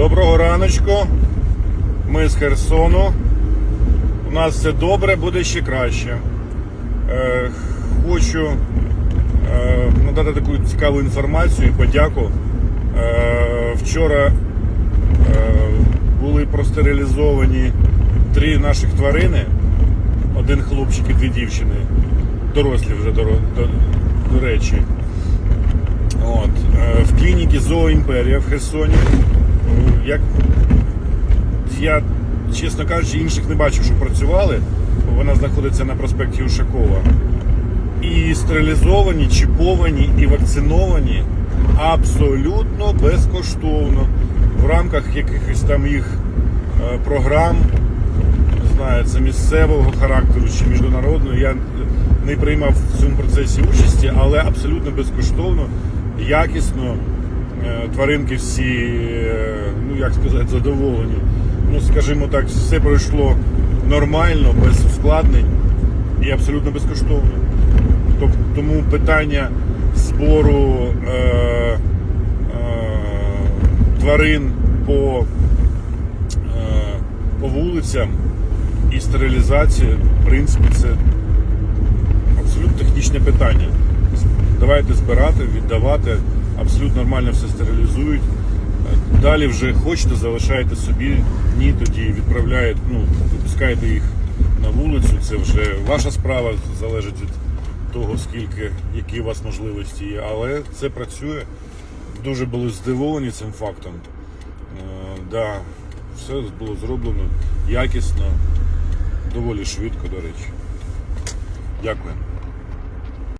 Доброго раночку. Ми з Херсону. У нас все добре, буде ще краще. Е, хочу е, надати таку цікаву інформацію і подяку. Е, вчора е, були простерилізовані три наших тварини. Один хлопчик і дві дівчини. Дорослі вже до, до, до речі. От, е, в клініці Зооімперія в Херсоні. Як я, чесно кажучи, інших не бачив, що працювали. Вона знаходиться на проспекті Ушакова. І стерилізовані, чіповані і вакциновані абсолютно безкоштовно в рамках якихось там їх е, програм. Не знаю, це місцевого характеру чи міжнародного. Я не приймав в цьому процесі участі, але абсолютно безкоштовно, якісно. Е, Тваринки всі, е, ну як сказати, задоволені. Ну, скажімо так, все пройшло нормально, без ускладнень і абсолютно безкоштовно. Тому питання збору е, е, тварин по, е, по вулицям і стерилізація, в принципі, це абсолютно технічне питання. Давайте збирати, віддавати, абсолютно нормально все стерилізують. Далі вже хочете, залишаєте собі, ні, тоді відправляєте, ну, випускаєте їх на вулицю. Це вже ваша справа, залежить від того, скільки, які у вас можливості є. Але це працює. Дуже були здивовані цим фактом. Е, да, все було зроблено якісно, доволі швидко, до речі. Дякую.